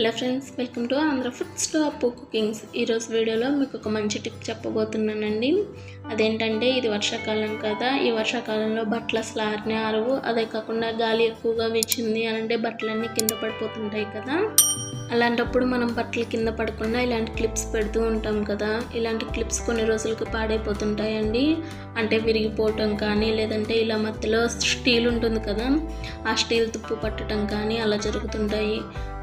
Hello friends welcome to Andhra food to Appu cookings. ఈరోజు వీడియోలో మీకు ఒక మంచి టిప్ చెప్పబోతున్నానండి. అదేంటంటే ఇది వర్షాకాలం కదా. ఈ వర్షాకాలంలో బట్టలు అసలు ఆరినే ఆరవు. అదే కాకుండా గాలి ఎక్కువగా వేచింది అని అంటే బట్టలన్నీ కింద పడిపోతుంటాయి కదా. అలాంటప్పుడు మనం బట్టలు కింద పడకుండా ఇలాంటి క్లిప్స్ పెడుతూ ఉంటాం కదా. ఇలాంటి క్లిప్స్ కొన్ని రోజులకు పాడైపోతుంటాయండి. అంటే విరిగిపోవటం కానీ లేదంటే ఇలా మధ్యలో స్టీల్ ఉంటుంది కదా. ఆ స్టీల్ తుప్పు పట్టడం కానీ అలా జరుగుతుంటాయి.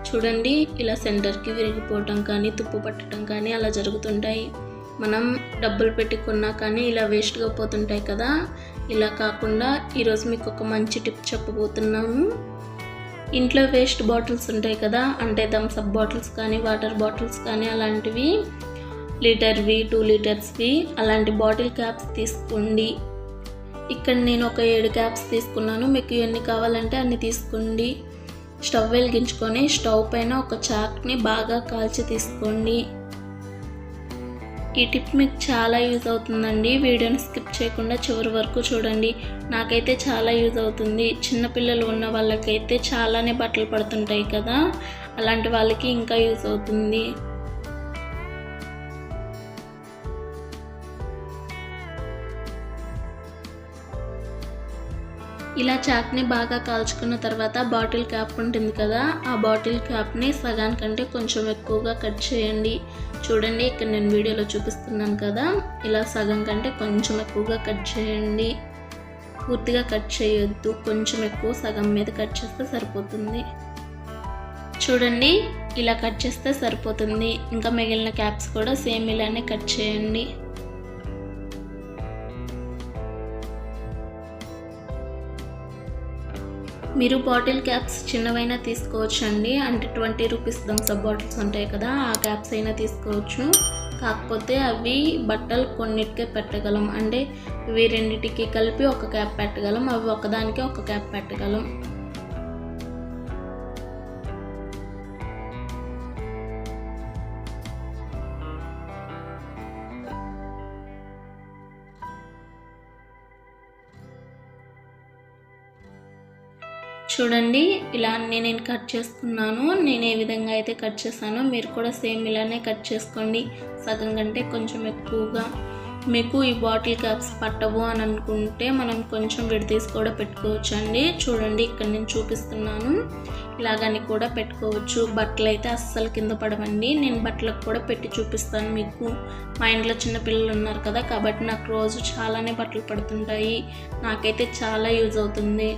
చూడండి ఇలా సెంటర్కి విరిగిపోవటం కానీ తుప్పు పట్టడం కానీ అలా జరుగుతుంటాయి. మనం డబ్బులు పెట్టుకున్నా కానీ ఇలా వేస్ట్గా పోతుంటాయి కదా. ఇలా కాకుండా ఈరోజు మీకు ఒక మంచి టిప్ చెప్పబోతున్నాము ఇంట్లో వేస్ట్ బాటిల్స్ ఉంటాయి కదా అంటే థమ్స్అప్ బాటిల్స్ కానీ వాటర్ బాటిల్స్ కానీ అలాంటివి. లీటర్వి టూ లీటర్స్వి అలాంటి బాటిల్ క్యాప్స్ తీసుకోండి. ఇక్కడ నేను ఒక ఏడు క్యాప్స్ తీసుకున్నాను. మీకు ఎన్ని కావాలంటే అన్ని తీసుకోండి. స్టవ్ వెలిగించుకొని స్టవ్ పైన ఒక చాక్ని బాగా కాల్చి తీసుకోండి. ఈ టిప్ మీకు చాలా యూజ్ అవుతుందండి. వీడియోని స్కిప్ చేయకుండా చివరి వరకు చూడండి. నాకైతే చాలా యూజ్ అవుతుంది. చిన్నపిల్లలు ఉన్న వాళ్ళకైతే చాలానే బట్టలు పడుతుంటాయి కదా. అలాంటి వాళ్ళకి ఇంకా యూజ్ అవుతుంది. ఇలా చాక్ని బాగా కాల్చుకున్న తర్వాత బాటిల్ క్యాప్ ఉంటుంది కదా ఆ బాటిల్ క్యాప్ని సగానికంటే కొంచెం ఎక్కువగా కట్ చేయండి. చూడండి ఇక్కడ నేను వీడియోలో చూపిస్తున్నాను కదా ఇలా సగం కంటే కొంచెం ఎక్కువగా కట్ చేయండి. పూర్తిగా కట్ చేయొద్దు కొంచెం ఎక్కువ సగం మీద కట్ చేస్తే సరిపోతుంది. చూడండి ఇలా కట్ చేస్తే సరిపోతుంది. ఇంకా మిగిలిన క్యాప్స్ కూడా సేమ్ ఇలానే కట్ చేయండి. మీరు బాటిల్ క్యాప్స్ చిన్నవైనా తీసుకోవచ్చు అండి అంటే ట్వంటీ రూపీస్ థమ్స్అప్ బాటిల్స్ ఉంటాయి కదా ఆ క్యాప్స్ అయినా తీసుకోవచ్చు. కాకపోతే అవి బట్టలు కొన్నిటికే పెట్టగలం. అంటే ఇవి రెండిటికి కలిపి ఒక క్యాప్ పెట్టగలం అవి ఒకదానికి ఒక క్యాప్ పెట్టగలం. చూడండి ఇలా అన్నీ నేను కట్ చేసుకున్నాను నేను ఏ విధంగా అయితే కట్ చేశానో మీరు కూడా సేమ్ ఇలానే కట్ చేసుకోండి. సగం కంటే కొంచెం ఎక్కువగా. మీకు ఈ బాటిల్ క్యాప్స్ పట్టవు అని అనుకుంటే మనం కొంచెం విడతీసి కూడా పెట్టుకోవచ్చు అండి చూడండి ఇక్కడ నేను చూపిస్తున్నాను. ఇలాగని కూడా పెట్టుకోవచ్చు. బట్టలు అయితే అస్సలు కింద పడవండి. నేను బట్టలకు కూడా పెట్టి చూపిస్తాను మీకు. మా ఇంట్లో చిన్న పిల్లలు ఉన్నారు కదా కాబట్టి నాకు రోజు చాలానే బట్టలు పడుతుంటాయి. నాకైతే చాలా యూజ్ అవుతుంది.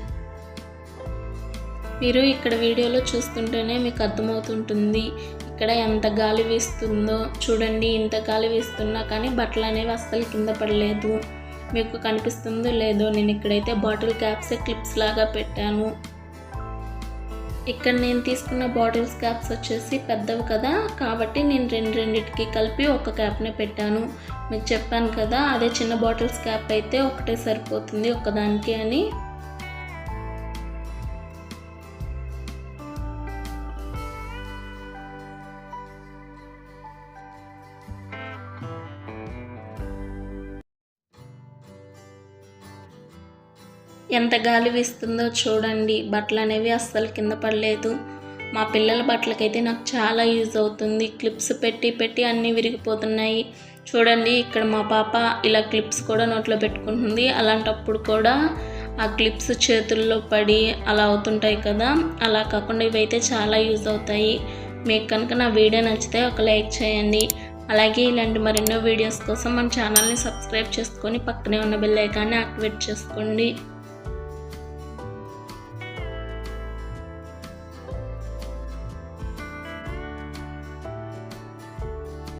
మీరు ఇక్కడ వీడియోలో చూస్తుంటేనే మీకు అర్థమవుతుంటుంది. ఇక్కడ ఎంత గాలి వీస్తుందో. చూడండి ఇంత గాలి వీస్తున్నా కానీ బట్టలు అనేవి అస్సలు కింద పడలేదు. మీకు కనిపిస్తుందో లేదో నేను ఇక్కడైతే బాటిల్ క్యాప్సే క్లిప్స్ లాగా పెట్టాను. ఇక్కడ నేను తీసుకున్న బాటిల్స్ క్యాప్స్ వచ్చేసి పెద్దవి కదా. కాబట్టి నేను రెండు రెండింటికి కలిపి ఒక క్యాప్నే పెట్టాను. మీకు చెప్పాను కదా అదే చిన్న బాటిల్స్ క్యాప్ అయితే ఒకటే సరిపోతుంది ఒకదానికి అని. ఎంత గాలి వీస్తుందో చూడండి. బట్టలు అనేవి అస్సలు కింద పడలేదు. మా పిల్లల బట్టలకైతే నాకు చాలా యూజ్ అవుతుంది. క్లిప్స్ పెట్టి పెట్టి అన్నీ విరిగిపోతున్నాయి. చూడండి ఇక్కడ మా పాప ఇలా క్లిప్స్ కూడా నోట్లో పెట్టుకుంటుంది. అలాంటప్పుడు కూడా ఆ క్లిప్స్ చేతుల్లో పడి అలా అవుతుంటాయి కదా. అలా కాకుండా ఇవైతే చాలా యూజ్ అవుతాయి. మీకు కనుక నా వీడియో నచ్చితే ఒక లైక్ చేయండి. అలాగే ఇలాంటి మరెన్నో వీడియోస్ కోసం మన ఛానల్ని సబ్స్క్రైబ్ చేసుకొని పక్కనే ఉన్న బెల్ ఐకాన్ని యాక్టివేట్ చేసుకోండి.